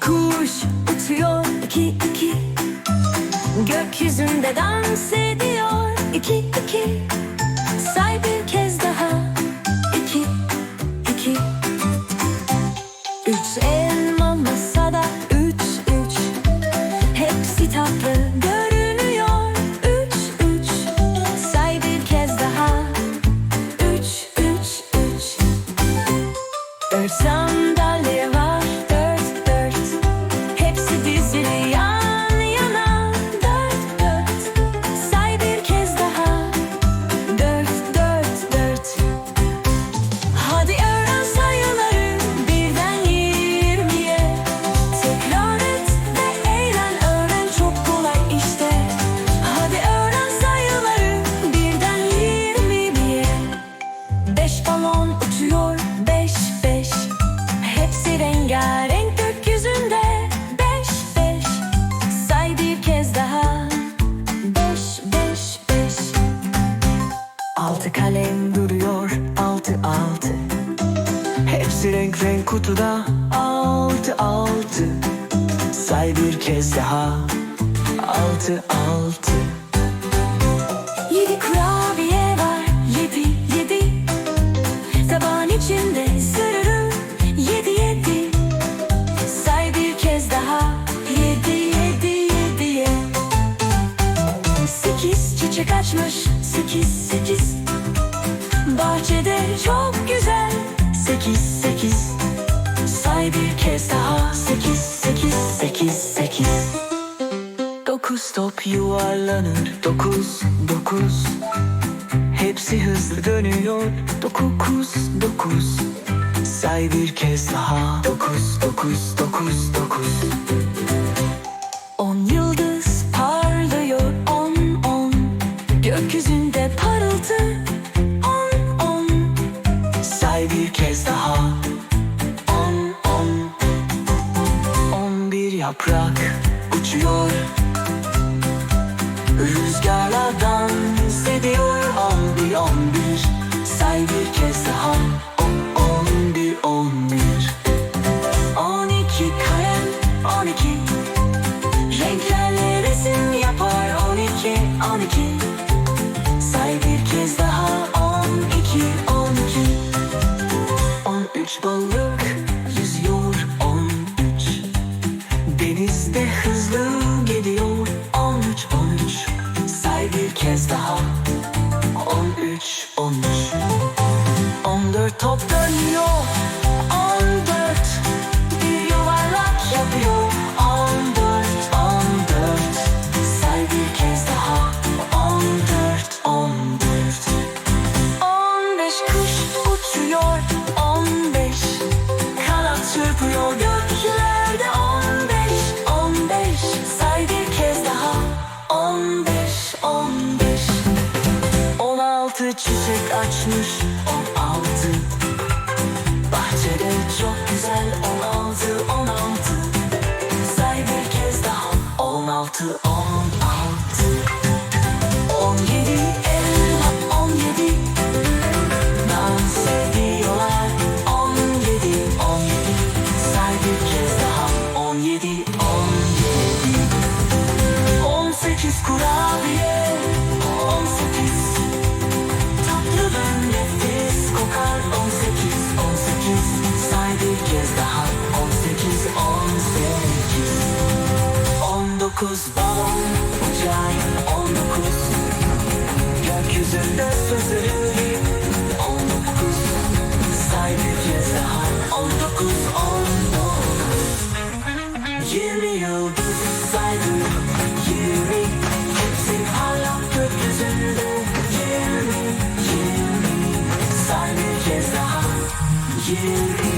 kuş uçuyor. İki iki. Gökyüzünde dans ediyor. İki iki. Say bir kez daha. İki iki. Üç elma masada. Üç üç. Hepsi tatlı görünüyor. Üç üç. Say bir kez daha. Üç üç üç. Örsamda Beş balon uçuyor beş beş. Hepsi rengarenk gökyüzünde. Beş beş. Say bir kez daha. Beş beş beş. Altı kalem duruyor altı altı. Hepsi renk renk kutuda. Altı altı. Say bir kez daha. Altı altı çiçek açmış sekiz sekiz. Bahçede çok güzel sekiz sekiz. Say bir kez daha sekiz sekiz sekiz sekiz. Dokuz top yuvarlanır Dokuz dokuz. Hepsi hızlı dönüyor Dokuz dokuz. Say bir kez daha Dokuz dokuz dokuz dokuz. On yıldız yaprak uçuyor. Rüzgarla dans On bir on bir. Say bir kez daha. On on bir on bir. On iki kalem on iki. Renklerle resim yapar. On iki on iki. Say bir kez daha. On iki on iki. On üç balık Hızlı gidiyor On üç on üç. Say bir kez daha. On üç on üç. On dört top dönüyor altı çiçek açmış On altı. Bahçede çok güzel On altı on altı. Say bir kez daha On altı on altı. On yedi elma On yedi. Dans ediyorlar On yedi on yedi. Say bir kez daha On yedi on yedi. On sekiz kurabiye you.